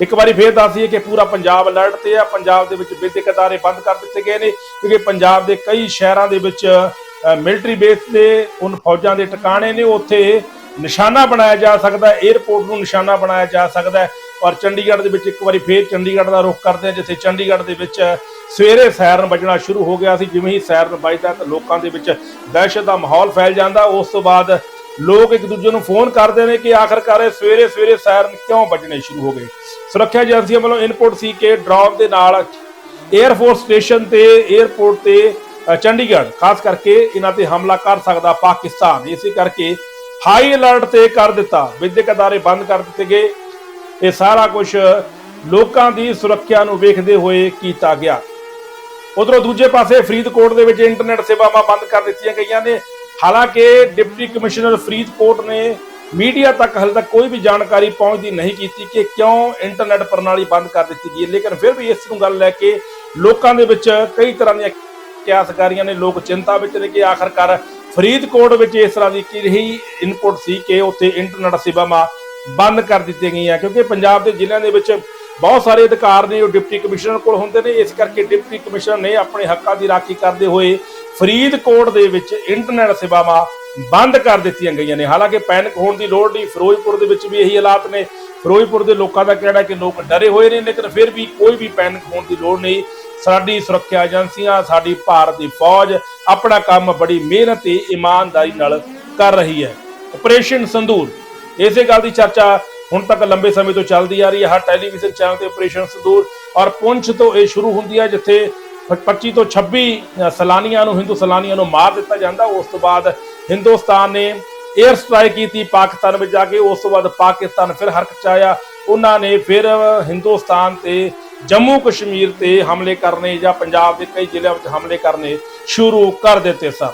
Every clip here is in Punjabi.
ਇੱਕ ਵਾਰੀ ਫੇਰ ਦੱਸੀਏ ਕਿ ਪੂਰਾ ਪੰਜਾਬ ਅਲਰਟ ਤੇ ਆ। ਪੰਜਾਬ ਦੇ ਵਿੱਚ ਵਿਦਿਅਕ ਅਦਾਰੇ ਬੰਦ ਕਰ ਦਿੱਤੇ ਗਏ ਨੇ, ਕਿਉਂਕਿ ਪੰਜਾਬ ਦੇ ਕਈ ਸ਼ਹਿਰਾਂ ਦੇ ਵਿੱਚ ਮਿਲਟਰੀ ਬੇਸ ਦੇ ਉਨ ਫੌਜਾਂ ਦੇ ਟਿਕਾਣੇ ਨੇ। ਉੱਥੇ ਨਿਸ਼ਾਨਾ ਬਣਾਇਆ ਜਾ ਸਕਦਾ ਹੈ 에ਅਰਪੋਰਟ ਨੂੰ ਨਿਸ਼ਾਨਾ ਬਣਾਇਆ ਜਾ ਸਕਦਾ ਔਰ ਚੰਡੀਗੜ੍ਹ ਦੇ ਵਿੱਚ ਇੱਕ ਵਾਰੀ ਫੇਰ ਚੰਡੀਗੜ੍ਹ ਦਾ ਰੁਖ ਕਰਦੇ ਹਾਂ ਜਿੱਥੇ ਚੰਡੀਗੜ੍ਹ ਦੇ ਵਿੱਚ ਸਵੇਰੇ ਸੈਰਨ ਵੱਜਣਾ ਸ਼ੁਰੂ ਹੋ ਗਿਆ ਸੀ। ਜਿਵੇਂ ਹੀ ਸਾਇਰਨ ਵੱਜਦਾ ਤਾਂ ਲੋਕਾਂ ਦੇ ਵਿੱਚ ਦਹਿਸ਼ਤ ਦਾ ਮਾਹੌਲ ਫੈਲ ਜਾਂਦਾ। ਉਸ ਤੋਂ ਬਾਅਦ ਲੋਕ ਇੱਕ ਦੂਜੇ ਨੂੰ ਫੋਨ ਕਰਦੇ ਨੇ ਕਿ ਆਖਰਕਾਰ ਇਹ ਸਵੇਰੇ ਸਵੇਰੇ ਸਾਇਰਨ ਕਿਉਂ ਵੱਜਣੇ ਸ਼ੁਰੂ ਹੋ ਗਏ? ਸੁਰੱਖਿਆ ਏਜੰਸੀਆਂ ਵੱਲੋਂ ਇਨਪੁਟ ਸੀ ਕਿ ਡਰੋਨ ਦੇ ਨਾਲ 에ਅਰਫੋਰਸ ਸਟੇਸ਼ਨ ਤੇ 에ਅਰਪੋਰਟ ਤੇ ਚੰਡੀਗੜ੍ਹ, ਖਾਸ ਕਰਕੇ ਇਹਨਾਂ ਤੇ ਹਮਲਾ ਕਰ ਸਕਦਾ ਪਾਕਿਸਤਾਨ। ਇਸੇ ਕਰਕੇ ਹਾਈ ਅਲਰਟ ਤੇ ਕਰ ਦਿੱਤਾ। ਵਿਦਿਅਕ ਅਦਾਰੇ ਬੰਦ ਕਰ ਦਿੱਤੇ ਗਏ। ਇਹ ਸਾਰਾ ਕੁਝ ਲੋਕਾਂ ਦੀ ਸੁਰੱਖਿਆ ਨੂੰ ਵੇਖਦੇ ਹੋਏ ਕੀਤਾ ਗਿਆ। ਉਧਰੋਂ ਦੂਜੇ ਪਾਸੇ ਫਰੀਦਕੋਟ ਦੇ ਵਿੱਚ ਇੰਟਰਨੈਟ ਸੇਵਾਵਾਂ ਬੰਦ ਕਰ ਦਿੱਤੀਆਂ ਗਈਆਂ ਨੇ। ਹਾਲਾਂਕਿ ਡਿਪਟੀ ਕਮਿਸ਼ਨਰ ਫਰੀਦਕੋਟ ਨੇ ਮੀਡੀਆ ਤੱਕ ਹਾਲੇ ਤੱਕ ਕੋਈ ਵੀ ਜਾਣਕਾਰੀ ਪਹੁੰਚਦੀ ਨਹੀਂ ਕੀਤੀ ਕਿ ਕਿਉਂ ਇੰਟਰਨੈਟ ਪ੍ਰਣਾਲੀ ਬੰਦ ਕਰ ਦਿੱਤੀ ਗਈ ਹੈ। ਲੇਕਿਨ ਫਿਰ ਵੀ ਇਸ ਨੂੰ ਗੱਲ ਲੈ ਕੇ ਲੋਕਾਂ ਦੇ ਵਿੱਚ ਕਈ ਤਰ੍ਹਾਂ ਦੀਆਂ ਕਿਆਸਕਾਰੀਆਂ ਨੇ, ਲੋਕ ਚਿੰਤਾ ਵਿੱਚ ਨੇ ਕਿ ਆਖਰਕਾਰ ਫਰੀਦਕੋਟ ਵਿੱਚ ਇਸ ਤਰ੍ਹਾਂ ਦੀ ਕੀ ਰਹੀ ਇਨਪੁਟ ਸੀ ਕਿ ਉੱਥੇ ਇੰਟਰਨੈਟ ਸੇਵਾਵਾਂ ਬੰਦ ਕਰ ਦਿੱਤੀਆਂ ਗਈਆਂ। ਕਿਉਂਕਿ ਪੰਜਾਬ ਦੇ ਜ਼ਿਲ੍ਹਿਆਂ ਦੇ ਵਿੱਚ ਬਹੁਤ ਸਾਰੇ ਅਧਿਕਾਰ ਨੇ ਉਹ ਡਿਪਟੀ ਕਮਿਸ਼ਨਰ ਕੋਲ ਹੁੰਦੇ ਨੇ। ਇਸ ਕਰਕੇ ਡਿਪਟੀ ਕਮਿਸ਼ਨਰ ਨੇ ਆਪਣੇ ਹੱਕਾਂ ਦੀ ਰਾਖੀ ਕਰਦੇ ਹੋਏ ਫਰੀਦਕੋਟ ਦੇ ਵਿੱਚ ਇੰਟਰਨੈਟ ਸੇਵਾਵਾਂ ਬੰਦ ਕਰ ਦਿੱਤੀਆਂ ਗਈਆਂ ਨੇ। ਹਾਲਾਂਕਿ ਪੈਨਿਕ ਹੋਣ ਦੀ ਲੋੜ ਨਹੀਂ, ਫਿਰੋਜ਼ਪੁਰ ਦੇ ਵਿੱਚ ਵੀ ਇਹੀ ਹਾਲਾਤ ਨੇ। ਫਿਰੋਜ਼ਪੁਰ ਦੇ ਲੋਕਾਂ ਦਾ ਕਹਿਣਾ ਕਿ ਲੋਕ ਡਰੇ ਹੋਏ ਨੇ, ਲੇਕਿਨ ਫਿਰ ਵੀ ਕੋਈ ਵੀ ਪੈਨਿਕ ਹੋਣ ਦੀ ਲੋੜ ਨਹੀਂ। ਸਾਡੀ ਸੁਰੱਖਿਆ ਏਜੰਸੀਆਂ, ਸਾਡੀ ਭਾਰਤ ਦੀ ਫੌਜ ਆਪਣਾ ਕੰਮ ਬੜੀ ਮਿਹਨਤ ਤੇ ਇਮਾਨਦਾਰੀ ਨਾਲ ਕਰ ਰਹੀ ਹੈ। ਆਪਰੇਸ਼ਨ ਸੰਦੂਰ ਇਸੇ ਗੱਲ ਦੀ ਚਰਚਾ ਹੁਣ ਤੱਕ ਲੰਬੇ ਸਮੇਂ ਤੋਂ ਚੱਲਦੀ ਆ ਰਹੀ ਹੈ। ਹਰ ਟੈਲੀਵਿਜ਼ਨ ਚੈਨਲ ਤੇ ਆਪਰੇਸ਼ਨ ਸੰਦੂਰ ਔਰ ਪੁੰਛ ਤੋਂ ਇਹ ਸ਼ੁਰੂ ਹੁੰਦੀ ਹੈ, ਜਿੱਥੇ 25 ਤੋਂ 26 ਸਲਾਨੀਆਂ ਨੂੰ, ਹਿੰਦੂ ਸਲਾਨੀਆਂ ਨੂੰ ਮਾਰ ਦਿੱਤਾ ਜਾਂਦਾ। ਉਸ ਤੋਂ ਬਾਅਦ ਹਿੰਦੁਸਤਾਨ ਨੇ 에ਅਰ ਸਟ੍ਰਾਈਕ ਕੀਤੀ ਪਾਕਿਸਤਾਨ ਵਿੱਚ ਜਾ ਕੇ। ਉਸ ਤੋਂ ਬਾਅਦ ਪਾਕਿਸਤਾਨ ਫਿਰ ਹਰਕਤ ਚ ਆਇਆ। ਉਹਨਾਂ ਨੇ ਫਿਰ ਹਿੰਦੁਸਤਾਨ ਤੇ ਜੰਮੂ ਕਸ਼ਮੀਰ ਤੇ ਹਮਲੇ ਕਰਨੇ ਜਾਂ ਪੰਜਾਬ ਦੇ ਕਈ ਜ਼ਿਲ੍ਹਿਆਂ ਵਿੱਚ ਹਮਲੇ ਕਰਨੇ ਸ਼ੁਰੂ ਕਰ ਦਿੱਤੇ ਸਨ।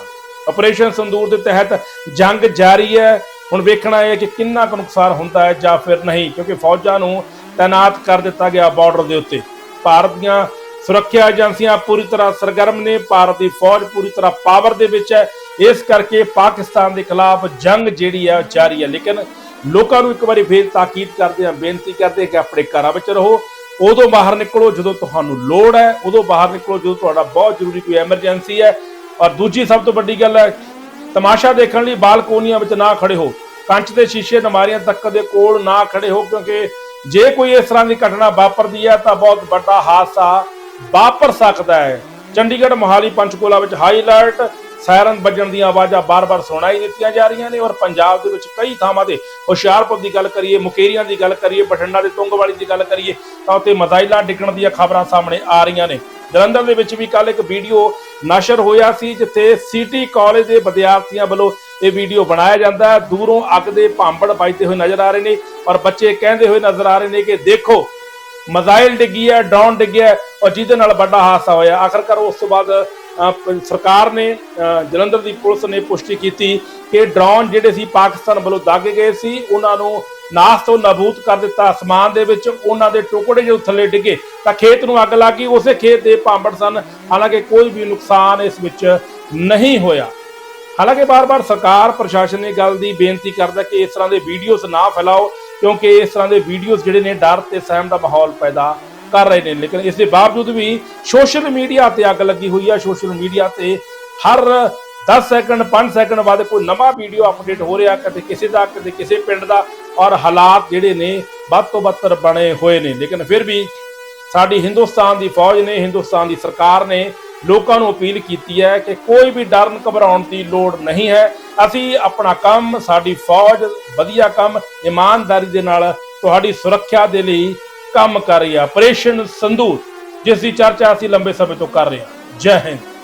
ਆਪਰੇਸ਼ਨ ਸੰਦੂਰ ਦੇ ਤਹਿਤ ਜੰਗ ਜਾਰੀ ਹੈ। ਹੁਣ ਵੇਖਣਾ ਹੈ ਕਿ ਕਿੰਨਾ ਕੁ ਨੁਕਸਾਨ ਹੁੰਦਾ ਹੈ ਜਾਂ ਫਿਰ ਨਹੀਂ, ਕਿਉਂਕਿ ਫੌਜਾਂ ਨੂੰ ਤਾਇਨਾਤ ਕਰ ਦਿੱਤਾ ਗਿਆ ਬਾਰਡਰ ਦੇ ਉੱਤੇ। ਭਾਰਤ ਦੀਆਂ ਸੁਰੱਖਿਆ ਏਜੰਸੀਆਂ ਪੂਰੀ ਤਰ੍ਹਾਂ ਸਰਗਰਮ ਨੇ, ਭਾਰਤ ਦੀ ਫੌਜ ਪੂਰੀ ਤਰ੍ਹਾਂ ਪਾਵਰ ਦੇ ਵਿੱਚ ਹੈ। ਇਸ ਕਰਕੇ ਪਾਕਿਸਤਾਨ ਦੇ ਖਿਲਾਫ ਜੰਗ ਜਿਹੜੀ ਹੈ ਜਾਰੀ ਹੈ। ਲੇਕਿਨ ਲੋਕਾਂ ਨੂੰ ਇੱਕ ਵਾਰੀ ਫੇਰ ਤਾਕੀਦ ਕਰਦੇ ਆ ਬੇਨਤੀ ਕਰਦੇ ਕਿ ਆਪਣੇ ਘਰਾਂ ਵਿੱਚ ਰਹੋ। ਉਦੋਂ ਬਾਹਰ ਨਿਕਲੋ ਜਦੋਂ ਤੁਹਾਨੂੰ ਲੋੜ ਹੈ। ਉਦੋਂ ਬਾਹਰ ਨਿਕਲੋ ਜਦੋਂ ਤੁਹਾਡਾ ਬਹੁਤ ਜ਼ਰੂਰੀ ਕੋਈ ਐਮਰਜੈਂਸੀ ਹੈ। ਔਰ ਦੂਜੀ ਸਭ ਤੋਂ ਵੱਡੀ ਗੱਲ ਹੈ, ਤਮਾਸ਼ਾ ਦੇਖਣ ਲਈ ਬਾਲਕੋਨੀਆਂ ਵਿੱਚ ਨਾ ਖੜੇ ਹੋ। ਕੰਚ ਦੇ ਸ਼ੀਸ਼ੇ ਨਮਾਰੀਆਂ ਤੱਕ ਦੇ ਕੋਲ ਨਾ ਖੜੇ ਹੋ, ਕਿਉਂਕਿ ਜੇ ਕੋਈ ਇਸ ਤਰ੍ਹਾਂ ਦੀ ਘਟਨਾ ਵਾਪਰਦੀ ਹੈ, ਤਾਂ ਬਹੁਤ ਵੱਡਾ ਹਾਦਸਾ ਵਾਪਰ ਸਕਦਾ ਹੈ। ਚੰਡੀਗੜ੍ਹ ਮੋਹਾਲੀ ਪੰਚਕੂਲਾ ਵਿੱਚ ਹਾਈ ਅਲਰਟ ਸਾਇਰਨ ਵੱਜਣ ਦੀਆਂ ਆਵਾਜ਼ਾਂ ਬਾਰ-ਬਾਰ ਸੁਣਾਈ ਦਿੱਤੀਆਂ ਜਾ ਰਹੀਆਂ ਨੇ ਔਰ ਪੰਜਾਬ ਦੇ ਵਿੱਚ ਕਈ ਥਾਵਾਂ ਤੇ ਹੁਸ਼ਿਆਰਪੁਰ ਦੀ ਗੱਲ ਕਰੀਏ, ਮੁਕੇਰੀਆਂ ਦੀ ਗੱਲ ਕਰੀਏ, ਬਠਿੰਡਾ ਦੇ ਤੁੰਗਵਾਲੀ ਦੀ ਗੱਲ ਕਰੀਏ, ਤਾਂ ਉੱਥੇ ਮਜ਼ਾਈਲਾਂ ਡਿੱਗਣ ਦੀਆਂ ਖਬਰਾਂ ਸਾਹਮਣੇ ਆ ਰਹੀਆਂ ਨੇ। ਜਲੰਧਰ ਦੇ ਵਿੱਚ ਵੀ ਕੱਲ ਇੱਕ ਵੀਡੀਓ ਨਸ਼ਰ ਹੋਇਆ ਸੀ, ਜਿੱਥੇ ਸਿਟੀ ਕਾਲਜ ਦੇ ਵਿਦਿਆਰਥੀਆਂ ਵੱਲੋਂ ਇਹ ਵੀਡੀਓ ਬਣਾਇਆ ਜਾਂਦਾ ਹੈ। ਦੂਰੋਂ ਅੱਗ ਦੇ ਭਾਂਬੜ ਵੱਜਦੇ ਹੋਏ ਨਜ਼ਰ ਆ ਰਹੇ ਨੇ ਔਰ ਬੱਚੇ ਕਹਿੰਦੇ ਹੋਏ ਨਜ਼ਰ ਆ ਰਹੇ ਨੇ ਕਿ ਦੇਖੋ ਮਜ਼ਾਈਲ ਡਿੱਗੀ ਹੈ ਡਰੋਨ ਡਿੱਗਿਆ ਔਰ ਜਿਹਦੇ ਨਾਲ ਵੱਡਾ ਹਾਦਸਾ ਹੋਇਆ। ਆਖਰਕਾਰ ਉਸ ਤੋਂ ਬਾਅਦ ਸਰਕਾਰ ਨੇ ਜਲੰਧਰ ਦੀ ਪੁਲਿਸ ਨੇ ਪੁਸ਼ਟੀ ਕੀਤੀ ਕਿ ਡਰੋਨ ਜਿਹੜੇ ਸੀ ਪਾਕਿਸਤਾਨ ਵੱਲੋਂ ਦਾਗੇ ਗਏ ਸੀ, ਉਹਨਾਂ ਨੂੰ ਨਾਸ ਤੋਂ ਨਾਬੂਦ ਕਰ ਦਿੱਤਾ। ਅਸਮਾਨ ਦੇ ਵਿੱਚ ਉਹਨਾਂ ਦੇ ਟੁਕੜੇ ਜਦੋਂ ਥੱਲੇ ਡਿੱਗੇ, ਤਾਂ ਖੇਤ ਨੂੰ ਅੱਗ ਲੱਗ ਗਈ। ਉਸੇ ਖੇਤ ਦੇ ਭਾਂਬੜ ਸਨ। ਹਾਲਾਂਕਿ ਕੋਈ ਵੀ ਨੁਕਸਾਨ ਇਸ ਵਿੱਚ ਨਹੀਂ ਹੋਇਆ। ਹਾਲਾਂਕਿ ਬਾਰ-ਬਾਰ ਸਰਕਾਰ, ਪ੍ਰਸ਼ਾਸਨ ਨੇ ਗੱਲ ਦੀ ਬੇਨਤੀ ਕਰਦਾ ਕਿ ਇਸ ਤਰ੍ਹਾਂ ਦੇ ਵੀਡੀਓਜ਼ ਨਾ ਫੈਲਾਓ। ਕਿਉਂਕਿ ਇਸ ਤਰ੍ਹਾਂ ਦੇ ਵੀਡੀਓਜ਼ ਜਿਹੜੇ ਨੇ ਡਰ ਤੇ ਸਹਿਮ ਦਾ ਮਾਹੌਲ ਪੈਦਾ ਕਰ ਰਹੇ ਨੇ। ਲੇਕਿਨ ਇਸ ਦੇ ਬਾਵਜੂਦ ਵੀ ਸੋਸ਼ਲ ਮੀਡੀਆ ਤੇ ਅੱਗ ਲੱਗੀ ਹੋਈ ਹੈ ਸੋਸ਼ਲ ਮੀਡੀਆ ਤੇ ਹਰ 10 ਸੈਕਿੰਡ 5 ਸੈਕਿੰਡ ਬਾਅਦ ਕੋਈ ਨਵਾਂ ਵੀਡੀਓ ਅਪਡੇਟ ਹੋ ਰਿਹਾ। ਕਦੇ ਕਿਸੇ ਦਾ, ਕਦੇ ਕਿਸੇ ਪਿੰਡ ਦਾ ਔਰ ਹਾਲਾਤ ਜਿਹੜੇ ਨੇ ਵੱਧ ਤੋਂ ਬੱਤਰ ਬਣੇ ਹੋਏ ਨੇ। ਲੇਕਿਨ ਫਿਰ ਵੀ ਸਾਡੀ ਹਿੰਦੁਸਤਾਨ ਦੀ ਫੌਜ ਨੇ, ਹਿੰਦੁਸਤਾਨ ਦੀ ਸਰਕਾਰ ਨੇ ਲੋਕਾਂ ਨੂੰ ਅਪੀਲ ਕੀਤੀ ਹੈ ਕਿ ਕੋਈ ਵੀ ਡਰਨ ਘਬਰਾਉਣ ਦੀ ਲੋੜ ਨਹੀਂ ਹੈ। ਅਸੀਂ ਆਪਣਾ ਕੰਮ, ਸਾਡੀ ਫੌਜ, ਵਧੀਆ ਕੰਮ, ਇਮਾਨਦਾਰੀ ਦੇ ਨਾਲ ਤੁਹਾਡੀ ਸੁਰੱਖਿਆ ਦੇ ਲਈ ਕੰਮ ਕਰ ਰਹੀ ਹੈ। ਆਪਰੇਸ਼ਨ ਸੰਦੂਰ ਜਿਸ ਦੀ ਚਰਚਾ ਅਸੀਂ ਲੰਬੇ ਸਮੇਂ ਤੋਂ ਕਰ ਰਹੇ ਹਾਂ। ਜੈ ਹਿੰਦ।